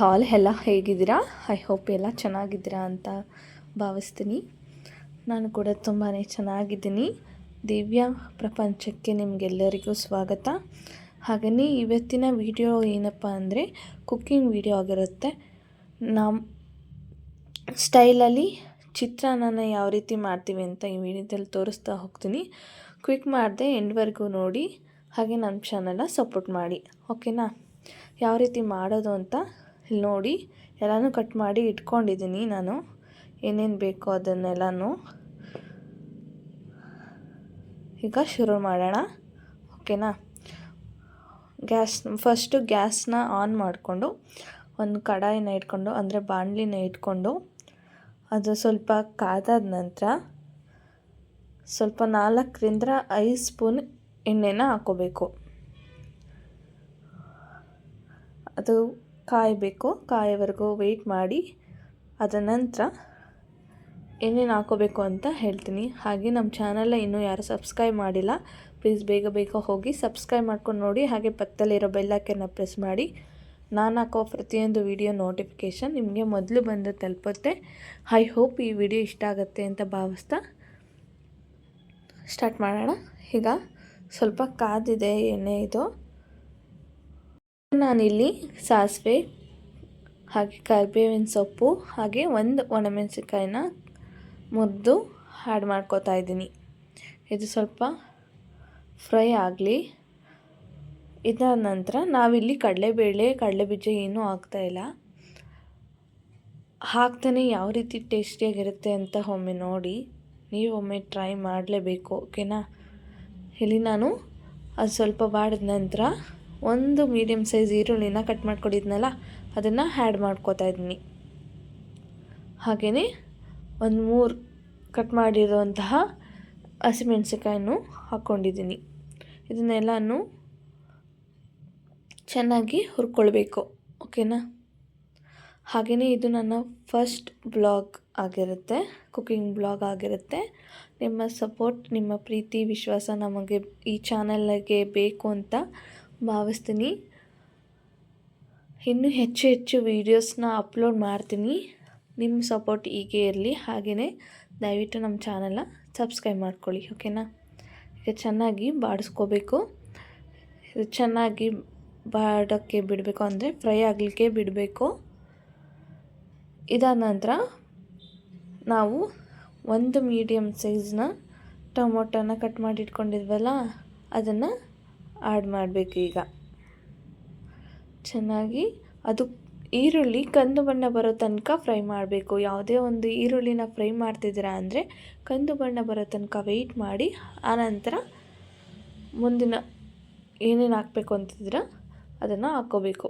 ಹಾಲ್ ಎಲ್ಲ ಹೇಗಿದ್ದೀರಾ? I hope ಎಲ್ಲ ಚೆನ್ನಾಗಿದ್ದೀರಾ ಅಂತ ಭಾವಿಸ್ತೀನಿ. ನಾನು ಕೂಡ ತುಂಬಾ ಚೆನ್ನಾಗಿದ್ದೀನಿ. ದಿವ್ಯ ಪ್ರಪಂಚಕ್ಕೆ ನಿಮಗೆಲ್ಲರಿಗೂ ಸ್ವಾಗತ. ಹಾಗೆಯೇ ಇವತ್ತಿನ ವಿಡಿಯೋ ಏನಪ್ಪ ಅಂದರೆ ಕುಕ್ಕಿಂಗ್ ವಿಡಿಯೋ ಆಗಿರುತ್ತೆ. ನಮ್ಮ ಸ್ಟೈಲಲ್ಲಿ ಚಿತ್ರಾನ್ನ ಯಾವ ರೀತಿ ಮಾಡ್ತೀವಿ ಅಂತ ಈ ವಿಡಿಯೋದಲ್ಲಿ ತೋರಿಸ್ತಾ ಹೋಗ್ತೀನಿ. ಕ್ವಿಕ್ ಮಾಡಿದೆ ಎಂಡ್ವರೆಗೂ ನೋಡಿ, ಹಾಗೆ ನಮ್ಮ ಚಾನಲ್ನ ಸಪೋರ್ಟ್ ಮಾಡಿ. ಓಕೆನಾ? ಯಾವ ರೀತಿ ಮಾಡೋದು ಅಂತ ಇಲ್ಲಿ ನೋಡಿ, ಎಲ್ಲನೂ ಕಟ್ ಮಾಡಿ ಇಟ್ಕೊಂಡಿದ್ದೀನಿ ನಾನು. ಏನೇನು ಬೇಕೋ ಅದನ್ನೆಲ್ಲನೂ ಈಗ ಶುರು ಮಾಡೋಣ. ಓಕೆನಾ? ಗ್ಯಾಸ್, ಫಸ್ಟು ಗ್ಯಾಸ್ನ ಆನ್ ಮಾಡಿಕೊಂಡು, ಒಂದು ಕಡಾಯಿನ ಇಟ್ಕೊಂಡು, ಅಂದರೆ ಬಾಣಲಿನ ಇಟ್ಕೊಂಡು, ಅದು ಸ್ವಲ್ಪ ಕಾದಾದ ನಂತರ ಸ್ವಲ್ಪ ನಾಲ್ಕರಿಂದ ಐದು ಸ್ಪೂನ್ ಎಣ್ಣೆನ ಹಾಕೋಬೇಕು. ಅದು ಕಾಯಬೇಕು ಕಾಯೋವರೆಗೂ ವೆಯ್ಟ್ ಮಾಡಿ ಅದರ ನಂತರ ಏನೇನು ಹಾಕೋಬೇಕು ಅಂತ ಹೇಳ್ತೀನಿ. ಹಾಗೆ ನಮ್ಮ ಚಾನಲ್ನ ಇನ್ನೂ ಯಾರು ಸಬ್ಸ್ಕ್ರೈಬ್ ಮಾಡಿಲ್ಲ ಪ್ಲೀಸ್ ಬೇಗ ಬೇಗ ಹೋಗಿ ಸಬ್ಸ್ಕ್ರೈಬ್ ಮಾಡ್ಕೊಂಡು ನೋಡಿ, ಹಾಗೆ ಪಕ್ಕದಲ್ಲಿರೋ ಬೆಲ್ಲೈಕನ್ನ ಪ್ರೆಸ್ ಮಾಡಿ. ನಾನು ಹಾಕೋ ಪ್ರತಿಯೊಂದು ವಿಡಿಯೋ ನೋಟಿಫಿಕೇಷನ್ ನಿಮಗೆ ಮೊದಲು ಬಂದು ತಲುಪುತ್ತೆ. ಐ ಹೋಪ್ ಈ ವಿಡಿಯೋ ಇಷ್ಟ ಆಗುತ್ತೆ ಅಂತ ಭಾವಿಸ್ತಾ ಸ್ಟಾರ್ಟ್ ಮಾಡೋಣ. ಈಗ ಸ್ವಲ್ಪ ಕಾದಿದೆ ಎಣ್ಣೆ ಇದು. ನಾನಿಲ್ಲಿ ಸಾಸಿವೆ, ಹಾಗೆ ಕರಿಬೇವಿನ ಸೊಪ್ಪು, ಹಾಗೆ ಒಂದು ಒಣಮೆಣಸಿನ್ಕಾಯಿನ ಮುದ್ದು ಆ್ಯಡ್ ಮಾಡ್ಕೋತಾ ಇದ್ದೀನಿ. ಇದು ಸ್ವಲ್ಪ ಫ್ರೈ ಆಗಲಿ. ಇದಾದ ನಂತರ ನಾವಿಲ್ಲಿ ಕಡಲೆಬೇಳೆ, ಕಡಲೆಬೀಜ ಏನೂ ಹಾಕ್ತಾಯಿಲ್ಲ ಹಾಕ್ತಾನೆ, ಯಾವ ರೀತಿ ಟೇಸ್ಟಿಯಾಗಿರುತ್ತೆ ಅಂತ ಒಮ್ಮೆ ನೋಡಿ. ನೀವು ಒಮ್ಮೆ ಟ್ರೈ ಮಾಡಲೇಬೇಕು ಓಕೆನಾ ಇಲ್ಲಿ ನಾನು ಅದು ಸ್ವಲ್ಪ ಬಾಡಿದ ನಂತರ ಒಂದು ಮೀಡಿಯಮ್ ಸೈಜ್ ಈರುಳ್ಳಿನ ಕಟ್ ಮಾಡ್ಕೊಂಡಿದ್ನಲ್ಲ, ಅದನ್ನು ಆ್ಯಡ್ ಮಾಡ್ಕೋತಾ ಇದ್ದೀನಿ ಹಾಗೆಯೇ ಒಂದು ಮೂರು ಕಟ್ ಮಾಡಿರುವಂತಹ ಹಸಿಮೆಣಸಿಕಾಯನ್ನು ಹಾಕ್ಕೊಂಡಿದ್ದೀನಿ ಇದನ್ನೆಲ್ಲನೂ ಚೆನ್ನಾಗಿ ಹುರ್ಕೊಳ್ಬೇಕು, ಓಕೆನಾ? ಹಾಗೆಯೇ ಇದು ನನ್ನ ಫಸ್ಟ್ ಬ್ಲಾಗ್ ಆಗಿರುತ್ತೆ ಕುಕ್ಕಿಂಗ್ ಬ್ಲಾಗ್ ಆಗಿರುತ್ತೆ. ನಿಮ್ಮ ಸಪೋರ್ಟ್ ನಿಮ್ಮ ಪ್ರೀತಿ, ವಿಶ್ವಾಸ ನಮಗೆ ಈ ಚಾನಲ್ಗೆ ಬೇಕು ಅಂತ ಭಾವಿಸ್ತೀನಿ. ಇನ್ನೂ ಹೆಚ್ಚು ಹೆಚ್ಚು ವೀಡಿಯೋಸ್ನ ಅಪ್ಲೋಡ್ ಮಾಡ್ತೀನಿ. ನಿಮ್ಮ ಸಪೋರ್ಟ್ ಹೀಗೆ ಇರಲಿ. ಹಾಗೆಯೇ ದಯವಿಟ್ಟು ನಮ್ಮ ಚಾನಲ್ನ ಸಬ್ಸ್ಕ್ರೈಬ್ ಮಾಡ್ಕೊಳ್ಳಿ, ಓಕೆನಾ? ಈಗ ಚೆನ್ನಾಗಿ ಬಾಡಿಸ್ಕೋಬೇಕು. ಇದು ಚೆನ್ನಾಗಿ ಬಾಡೋಕ್ಕೆ ಬಿಡಬೇಕು ಅಂದರೆ ಫ್ರೈ ಆಗಲಿಕ್ಕೆ ಬಿಡಬೇಕು. ಇದಾದ ನಂತರ ನಾವು ಒಂದು ಮೀಡಿಯಮ್ ಸೈಜ್ನ ಟೊಮೊಟೊನ ಕಟ್ ಮಾಡಿ ಇಟ್ಕೊಂಡಿದ್ವಲ್ಲ ಅದನ್ನು ಆ್ಯಡ್ ಮಾಡಬೇಕು ಈಗ. ಚೆನ್ನಾಗಿ ಅದು ಈರುಳ್ಳಿ ಕಂದು ಬಣ್ಣ ಬರೋ ತನಕ ಫ್ರೈ ಮಾಡಬೇಕು. ಯಾವುದೇ ಒಂದು ಈರುಳ್ಳಿನ ಫ್ರೈ ಮಾಡ್ತಿದ್ದೀರಾ ಅಂದರೆ ಕಂದು ಬಣ್ಣ ಬರೋ ತನಕ ವೆಯ್ಟ್ ಮಾಡಿ. ಆನಂತರ ಮುಂದಿನ ಏನೇನು ಹಾಕಬೇಕು ಅಂತಿದ್ರ ಅದನ್ನು ಹಾಕ್ಕೋಬೇಕು.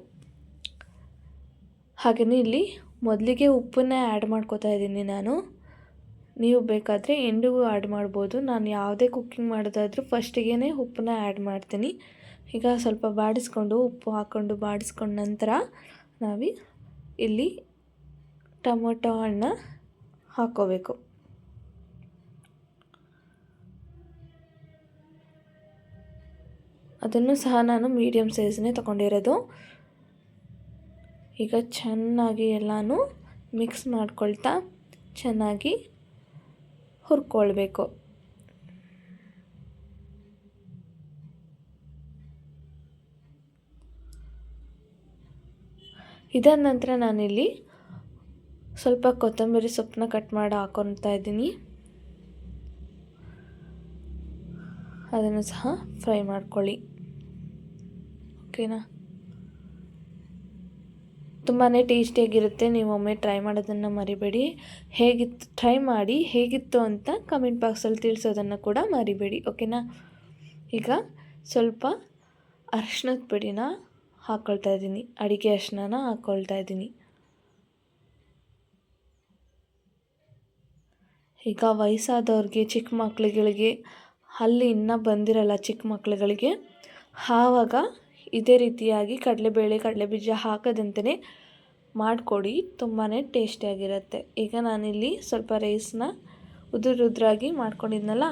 ಹಾಗೆಯೇ ಇಲ್ಲಿ ಮೊದಲಿಗೆ ಉಪ್ಪನ್ನೇ ಆ್ಯಡ್ ಮಾಡ್ಕೋತಾ ಇದ್ದೀನಿ ನಾನು. ನೀವು ಬೇಕಾದರೆ ಎಂಡಿಗೂ ಆ್ಯಡ್ ಮಾಡ್ಬೋದು. ನಾನು ಯಾವುದೇ ಕುಕ್ಕಿಂಗ್ ಮಾಡೋದಾದರೂ ಫಸ್ಟಿಗೆ ಉಪ್ಪನ್ನ ಆ್ಯಡ್ ಮಾಡ್ತೀನಿ. ಈಗ ಸ್ವಲ್ಪ ಬಾಡಿಸ್ಕೊಂಡು ಉಪ್ಪು ಹಾಕ್ಕೊಂಡು ಬಾಡಿಸ್ಕೊಂಡ ನಂತರ ನಾವು ಇಲ್ಲಿ ಟೊಮೊಟೊ ಹಣ್ಣ ಹಾಕ್ಕೋಬೇಕು ಅದನ್ನು ಸಹ ನಾನು ಮೀಡಿಯಮ್ ಸೈಜ್ನೇ ತೊಗೊಂಡಿರೋದು. ಈಗ ಚೆನ್ನಾಗಿ ಎಲ್ಲನೂ ಮಿಕ್ಸ್ ಮಾಡ್ಕೊಳ್ತಾ ಚೆನ್ನಾಗಿ ಹುರ್ಕೊಳ್ಬೇಕು. ಇದಾದ ನಂತರ ನಾನಿಲ್ಲಿ ಸ್ವಲ್ಪ ಕೊತ್ತಂಬರಿ ಸೊಪ್ಪನ್ನ ಕಟ್ ಮಾಡಿ ಹಾಕೊತಾ ಇದ್ದೀನಿ. ಅದನ್ನು ಸಹ ಫ್ರೈ ಮಾಡ್ಕೊಳ್ಳಿ. ಓಕೆನಾ? ತುಂಬಾ ಟೇಸ್ಟಿಯಾಗಿರುತ್ತೆ. ನೀವು ಒಮ್ಮೆ ಟ್ರೈ ಮಾಡೋದನ್ನು ಮರಿಬೇಡಿ. ಹೇಗಿತ್ತು ಟ್ರೈ ಮಾಡಿ ಹೇಗಿತ್ತು ಅಂತ ಕಮೆಂಟ್ ಬಾಕ್ಸಲ್ಲಿ ತಿಳಿಸೋದನ್ನು ಕೂಡ ಮರಿಬೇಡಿ ಓಕೆನಾ ಈಗ ಸ್ವಲ್ಪ ಅರ್ಶಿನದ ಪುಡಿನ ಹಾಕ್ಕೊಳ್ತಾ ಇದ್ದೀನಿ. ಅಡಿಗೆ ಅರ್ಶಿನ ಹಾಕ್ಕೊಳ್ತಾ ಇದ್ದೀನಿ. ಈಗ ವಯಸ್ಸಾದವ್ರಿಗೆ, ಚಿಕ್ಕ ಮಕ್ಳುಗಳಿಗೆ, ಅಲ್ಲಿ ಇನ್ನೂ ಬಂದಿರಲ್ಲ ಚಿಕ್ಕ ಮಕ್ಳುಗಳಿಗೆ ಆವಾಗ ಇದೇ ರೀತಿಯಾಗಿ ಕಡಲೆಬೇಳೆ, ಕಡಲೆಬೀಜ ಹಾಕದಂತೆಯೇ ಮಾಡಿಕೊಡಿ. ತುಂಬಾ ಟೇಸ್ಟಿಯಾಗಿರುತ್ತೆ ಈಗ ನಾನಿಲ್ಲಿ ಸ್ವಲ್ಪ ರೈಸ್ನ ಉದುರು ಉದುರಾಗಿ ಮಾಡ್ಕೊಂಡಿದ್ನಲ್ಲ,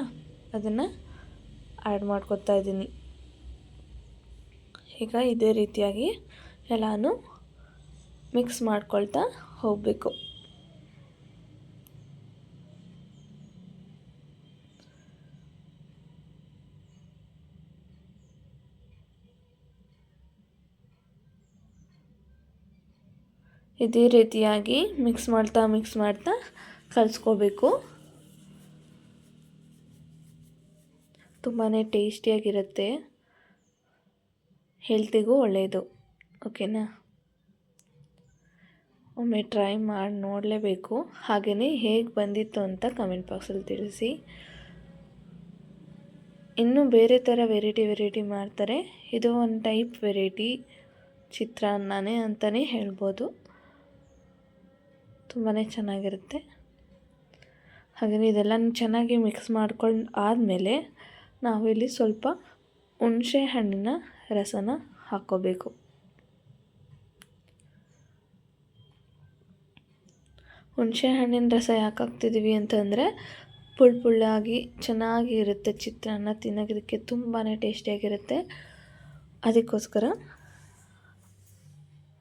ಅದನ್ನು ಆ್ಯಡ್ ಮಾಡ್ಕೊತಾ ಇದ್ದೀನಿ. ಈಗ ಇದೇ ರೀತಿಯಾಗಿ ಎಲ್ಲಾನು ಮಿಕ್ಸ್ ಮಾಡ್ಕೊಳ್ತಾ ಹೋಗಬೇಕು. ಇದೇ ರೀತಿಯಾಗಿ ಮಿಕ್ಸ್ ಮಾಡ್ತಾ ಮಿಕ್ಸ್ ಮಾಡ್ತಾ ಕಲಿಸ್ಕೋಬೇಕು. ತುಂಬಾ ಟೇಸ್ಟಿಯಾಗಿರುತ್ತೆ. ಹೆಲ್ತಿಗೂ ಒಳ್ಳೆಯದು ಓಕೆನಾ? ಒಮ್ಮೆ ಟ್ರೈ ಮಾಡಿ ನೋಡಲೇಬೇಕು. ಹಾಗೆಯೇ ಹೇಗೆ ಬಂದಿತ್ತು ಅಂತ ಕಮೆಂಟ್ ಬಾಕ್ಸಲ್ಲಿ ತಿಳಿಸಿ. ಇನ್ನೂ ಬೇರೆ ಥರ ವೆರೈಟಿ ವೆರೈಟಿ ಮಾಡ್ತಾರೆ. ಇದು ಒಂದು ಟೈಪ್ ವೆರೈಟಿ ಚಿತ್ರಾನ್ನನೇ ಅಂತಲೇ ಹೇಳ್ಬೋದು. ತುಂಬಾ ಚೆನ್ನಾಗಿರುತ್ತೆ. ಹಾಗೆಯೇ ಇದೆಲ್ಲ ಚೆನ್ನಾಗಿ ಮಿಕ್ಸ್ ಮಾಡ್ಕೊಂಡು ಆದಮೇಲೆ ನಾವಿಲ್ಲಿ ಸ್ವಲ್ಪ ಹುಣಸೆ ಹಣ್ಣಿನ ರಸನ ಹಾಕ್ಕೋಬೇಕು. ಹುಣಸೆ ಹಣ್ಣಿನ ರಸ ಯಾಕೆ ಹಾಕ್ತಿದ್ದೀವಿ ಅಂತಂದರೆ ಪುಳ್ ಪುಳ್ಳಾಗಿ ಚೆನ್ನಾಗಿ ಇರುತ್ತೆ ಚಿತ್ರಾನ್ನ ತಿನ್ನೋದಕ್ಕೆ ತುಂಬಾ ಟೇಸ್ಟಿಯಾಗಿರುತ್ತೆ. ಅದಕ್ಕೋಸ್ಕರ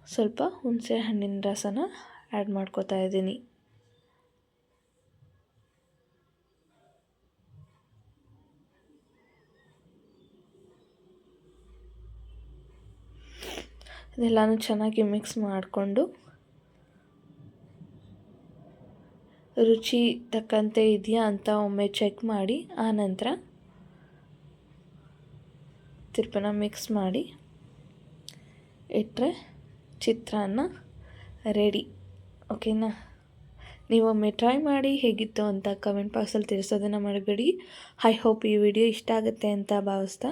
ಸ್ವಲ್ಪ ಹುಣಸೆ ಹಣ್ಣಿನ ರಸನ ಆ್ಯಡ್ ಮಾಡ್ಕೋತಾ ಇದ್ದೀನಿ. ಇದೆಲ್ಲನೂ ಚೆನ್ನಾಗಿ ಮಿಕ್ಸ್ ಮಾಡಿಕೊಂಡು ರುಚಿ ತಕ್ಕಂತೆ ಇದೆಯಾ ಅಂತ ಒಮ್ಮೆ ಚೆಕ್ ಮಾಡಿ, ಆನಂತರ ತಿರ್ಪನ ಮಿಕ್ಸ್ ಮಾಡಿ ಇಟ್ಟರೆ ಚಿತ್ರಾನ್ನ ರೆಡಿ. ಓಕೆನಾ? ನೀವೊಮ್ಮೆ ಟ್ರೈ ಮಾಡಿ ಹೇಗಿತ್ತು ಅಂತ ಕಮೆಂಟ್ ಬಾಕ್ಸಲ್ಲಿ ತಿಳಿಸೋದನ್ನು ಮಾಡಬೇಡಿ ಐ ಹೋಪ್ ಈ ವಿಡಿಯೋ ಇಷ್ಟ ಆಗುತ್ತೆ ಅಂತ ಭಾವಿಸ್ತಾ.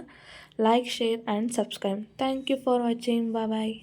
Like share and subscribe thank you for watching bye bye